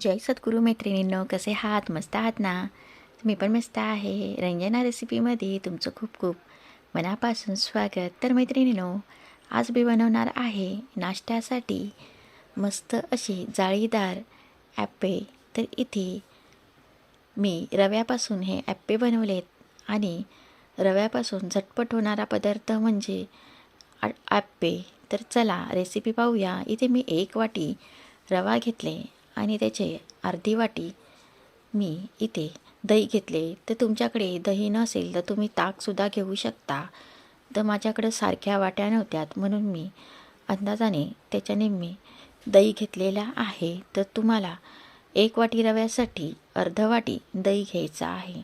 जय सद्गुरू मैत्रिणींनो कसे आहात? मस्त आहात ना? मी पण मस्त आहे. रंजना रेसिपीमध्ये तुमचं खूप खूप मनापासून स्वागत. तर मैत्रिणींनो आज मी बनवणार आहे नाश्त्यासाठी मस्त अशी जाळीदार ॲप्पे. तर इथे मी रव्यापासून हे ॲप्पे बनवलेत आणि रव्यापासून झटपट होणारा पदार्थ म्हणजे आ- ॲप्पे तर चला रेसिपी पाहूया. इथे मी एक वाटी रवा घेतले. आणि त्याचे अर्धी वाटी मी इथे दही घेतले. तर तुमच्याकडे दही नसेल तर तुम्ही ताकसुद्धा घेऊ शकता. तर माझ्याकडं सारख्या वाट्या नव्हत्यात. म्हणून मी अंदाजाने त्याच्याने मी दही घेतलेला आहे. तर तुम्हाला एक वाटी रव्यासाठी अर्ध वाटी दही घ्यायचं आहे.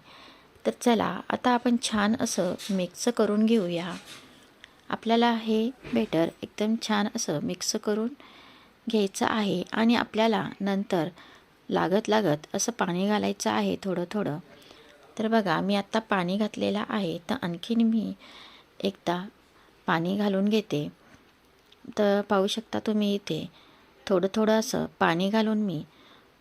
तर चला आता आपण छान असं मिक्स करून घेऊया. आपल्याला हे बेटर एकदम छान असं मिक्स करून घ्यायचं आहे आणि आपल्याला नंतर लागत लागत असं पाणी घालायचं आहे थोडं थोडं. तर बघा मी आत्ता पाणी घातलेलं आहे. तर आणखीन मी एकदा पाणी घालून घेते. तर पाहू शकता तुम्ही इथे थोडं थोडं असं पाणी घालून मी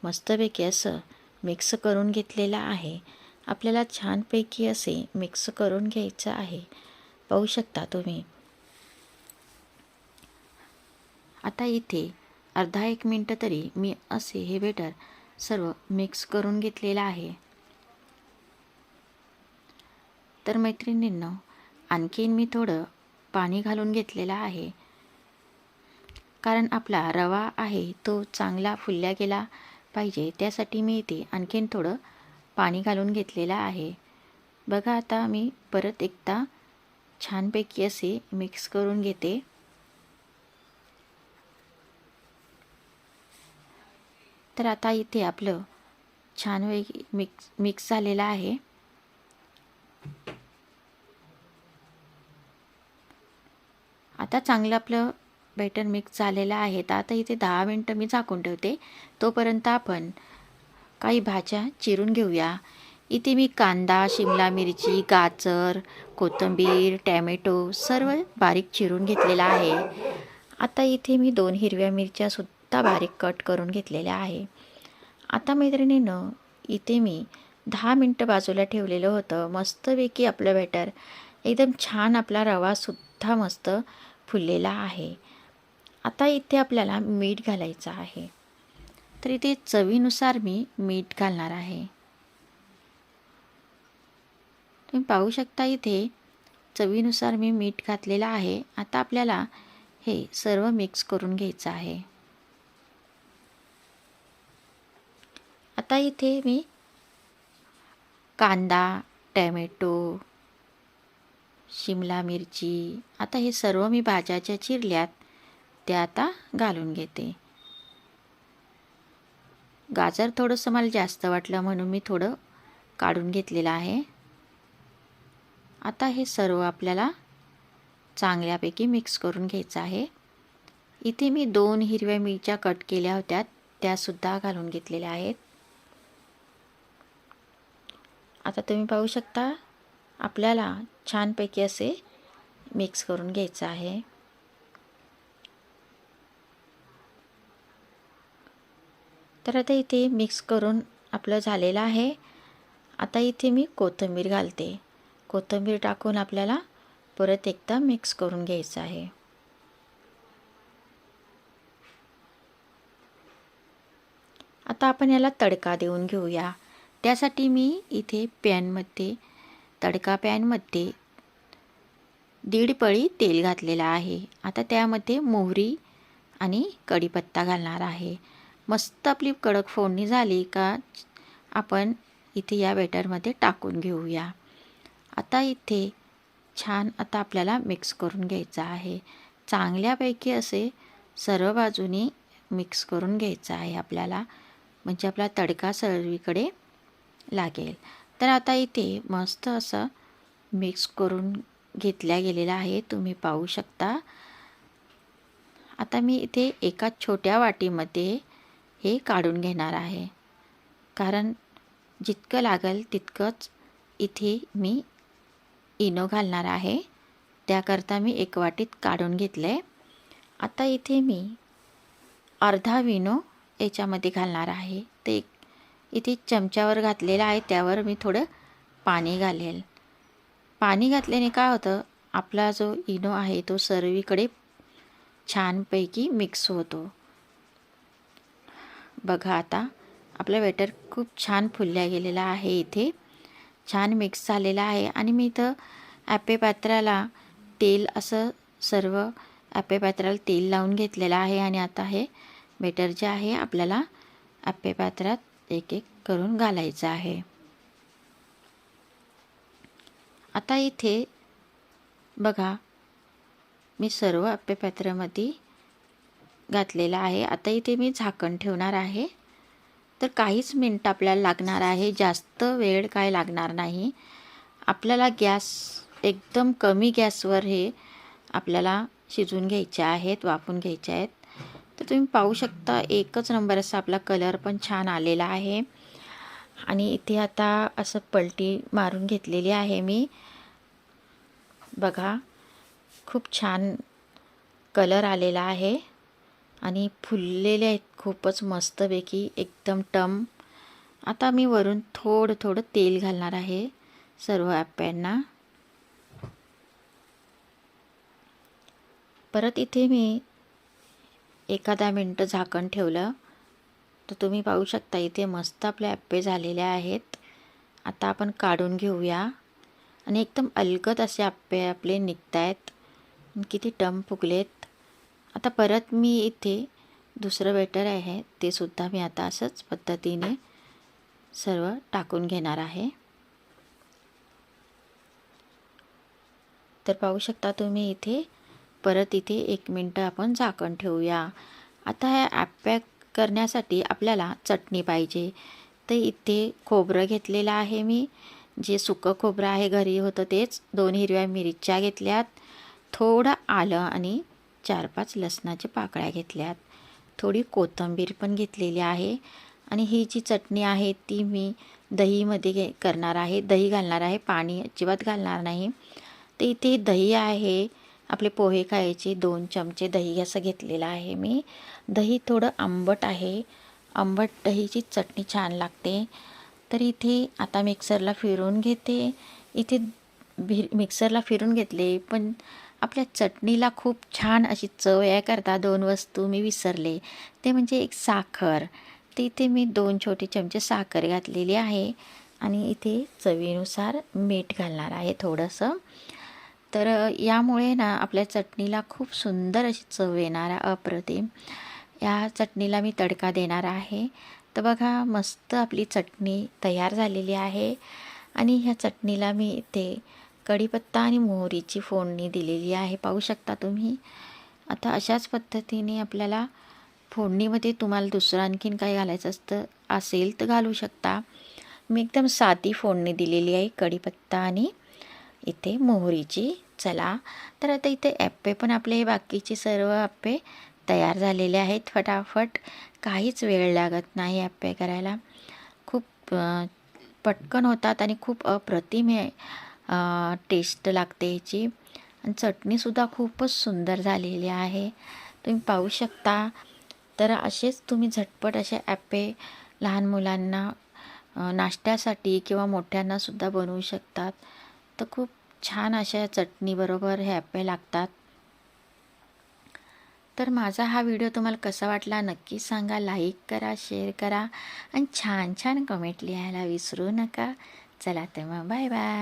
मस्तपैकी असं मिक्स करून घेतलेलं आहे. आपल्याला छानपैकी असे मिक्स करून घ्यायचं आहे. पाहू शकता तुम्ही. आता इथे अर्धा एक मिनटं तरी मी असे हे बेटर सर्व मिक्स करून घेतलेलं आहे. तर मैत्रिणींनो आणखीन मी थोडं पाणी घालून घेतलेलं आहे. कारण आपला रवा आहे तो चांगला फुलल्या गेला पाहिजे. त्यासाठी मी इथे आणखीन थोडं पाणी घालून घेतलेलं आहे. बघा आता मी परत एकदा छानपैकी असे मिक्स करून घेते. तर आता इथे आपलं छान वेग मिक्स मिक्स झालेलं आहे. आता चांगलं आपलं बॅटर मिक्स झालेलं आहे. तर आता इथे दहा मिनटं मी झाकून ठेवते. तोपर्यंत आपण काही भाज्या चिरून घेऊया. इथे मी कांदा शिमला मिरची गाजर कोथिंबीर टॅमॅटो सर्व बारीक चिरून घेतलेला आहे. आता इथे मी दोन हिरव्या मिरच्यासुद्धा आत्ता बारीक कट करून घेतलेल्या आहे. आता मैत्रिणीनं इथे मी दहा मिनटं बाजूला ठेवलेलं होतं. मस्तपैकी आपलं बॅटर एकदम छान आपला रवासुद्धा मस्त फुललेला आहे. आता इथे आपल्याला मीठ घालायचं आहे. तर इथे चवीनुसार मी मीठ घालणार आहे. तुम्ही पाहू शकता इथे चवीनुसार मी मीठ घातलेलं आहे. आता आपल्याला हे सर्व मिक्स करून घ्यायचं आहे. आता इथे मी? कांदा टॅमॅटो शिमला मिरची आता हे सर्व मी भाज्याच्या चिरल्यात त्या आता घालून घेते. गाजर थोडंसं मला जास्त वाटलं म्हणून मी थोडं काढून घेतलेलं आहे. आता हे सर्व आपल्याला चांगल्यापैकी मिक्स करून घ्यायचं आहे. इथे मी दोन हिरव्या मिरच्या कट केल्या होत्या त्यासुद्धा घालून घेतलेल्या आहेत. आता तुम्ही पाहू शकता आपल्याला छानपैकी असे मिक्स करून घ्यायचं आहे. तर आता इथे मिक्स करून आपलं झालेलं आहे. आता इथे मी कोथिंबीर घालते. कोथिंबीर टाकून आपल्याला परत एकदा मिक्स करून घ्यायचं आहे. आता आपण याला तडका देऊन घेऊया. त्यासाठी मी इथे पॅनमध्ये तडका पॅनमध्ये दीड पळी तेल घातलेलं आहे. आता त्यामध्ये मोहरी आणि कढीपत्ता घालणार आहे. मस्त आपली कडक फोडणी झाली का आपण इथे या बेटरमध्ये टाकून घेऊया. आता इथे छान आता आपल्याला मिक्स करून घ्यायचं आहे. चांगल्यापैकी असे सर्व बाजूनी मिक्स करून घ्यायचं आहे आपल्याला. म्हणजे आपला तडका सर्वीकडे लागेल. तर आता इथे मस्त असं मिक्स करून घेतल्या गेलेलं आहे. तुम्ही पाहू शकता. आता मी इथे एका छोट्या वाटीमध्ये हे काढून घेणार आहे. कारण जितकं लागेल तितकंच इथे मी इनो घालणार आहे. त्याकरता मी एक वाटीत काढून घेतलं. आहे आता इथे मी अर्धा विनो याच्यामध्ये घालणार आहे. ते एक इथे चमच्यावर घातलेलं आहे त्यावर मी थोडं पाणी घालेल. पाणी घातल्याने काय होतं आपला जो इनो आहे तो सर्वीकडे छानपैकी मिक्स होतो. बघा आता आपला वेटर खूप छान फुलल्या गेलेला आहे इथे. छान मिक्स झालेला आहे आणि मी इथं ॲपे पात्राला तेल असं सर्व ॲपे पात्राला तेल लावून घेतलेलं आहे आणि आता हे बेटर जे आहे आपल्याला ॲपे पात्रात एक एक करून घालायचं आहे. आता इथे बघा मी सर्व ॲपे घातलेला घातलेलं आहे. आता इथे मी झाकण ठेवणार आहे. तर काहीच मिनटं आपल्याला लागणार आहे. जास्त वेळ काय लागणार नाही. आपल्याला गॅस एकदम कमी गॅसवर हे आपल्याला शिजवून घ्यायचे आहेत वाफून घ्यायचे आहेत. तर तुम्ही पाहू शकता एकच नंबर असा आपला कलर पण छान आलेला आहे. आणि इथे आता असं पलटी मारून घेतलेली आहे मी. बघा खूप छान कलर आलेला आहे. आणि फुललेले आहेत खूपच मस्तपैकी एकदम टम. आता मी वरून थोडं थोडं तेल घालणार आहे सर्व ॲप्यांना. परत इथे मी एखादा मिनटं झाकण ठेवलं तर तुम्ही पाहू शकता इथे मस्त आपले ॲप्पे झालेले आहेत. आता आपण काढून घेऊया. आणि एकदम अलगद असे आप्पे आपले निघत आहेत किती टम फुगलेत. आता परत मी इथे दुसरं बेटर आहे ते सुद्धा मी आता असंच पद्धतीने सर्व टाकून घेणार आहे. तर पाहू शकता तुम्ही इथे परत इथे एक मिनटं आपण झाकण ठेवूया. आता ह्या ॲपॅक करण्यासाठी आपल्याला चटणी पाहिजे. तर इथे खोबरं घेतलेलं आहे मी. जे सुकं खोबरं आहे घरी होतं तेच दोन हिरव्या मिरच्या घेतल्यात. थोडं आलं आणि चार पाच लसणाच्या पाकळ्या घेतल्यात. थोडी कोथिंबीर पण घेतलेली आहे. आणि ही जी चटणी आहे ती मी दहीमध्ये घे करणार आहे. दही घालणार आहे. पाणी अजिबात घालणार नाही. तर इथे दही आहे. आपले पोहे खायचे दोन चमचे दही असं घेतलेलं आहे मी. दही थोडं आंबट आहे. आंबट दहीची चटणी छान लागते. तर इथे आता मिक्सरला फिरून घेते. इथे भि मिक्सरला फिरून घेतले पण आपल्या चटणीला खूप छान अशी चव करता दोन वस्तू मी विसरले. ते म्हणजे एक साखर. ते इथे मी दोन छोटे चमचे साखर घातलेली आहे आणि इथे चवीनुसार मीठ घालणार आहे थोडंसं. तर यामुळे ना आपल्या चटणीला खूप सुंदर अशी चव येणार अप्रतिम. या चटणीला मी तडका देणार आहे. तर बघा मस्त आपली चटणी तयार झालेली आहे. आणि ह्या चटणीला मी इथे कढीपत्ता आणि मोहरीची फोडणी दिलेली आहे. पाहू शकता तुम्ही? आता अशाच पद्धतीने आपल्याला फोडणीमध्ये तुम्हाला दुसरं आणखीन काय घालायचं असतं असेल तर घालू शकता. मी एकदम साधी फोडणी दिलेली आहे कढीपत्ता आणि इथे मोहरीची चला. तर आता इथे ॲप्पे पण आपले हे बाकीचे सर्व ॲप्पे तयार झालेले आहेत फटाफट. काहीच वेळ लागत नाही ॲप्पे करायला. खूप पटकन होतात आणि खूप अप्रतिम टेस्ट लागते याची आणि चटणीसुद्धा खूपच सुंदर झालेली आहे. तुम्ही पाहू शकता. तर असेच तुम्ही झटपट असे ॲपे लहान मुलांना नाश्त्यासाठी किंवा मोठ्यांनासुद्धा बनवू शकतात. तर खूप छान अशा चटणीबरोबर हे ॲपे लागतात. तर माझा हा व्हिडिओ तुम्हाला कसा वाटला नक्की सांगा. लाईक करा शेअर करा आणि छान छान कमेंट लिहायला विसरू नका. चला तर मग बाय बाय.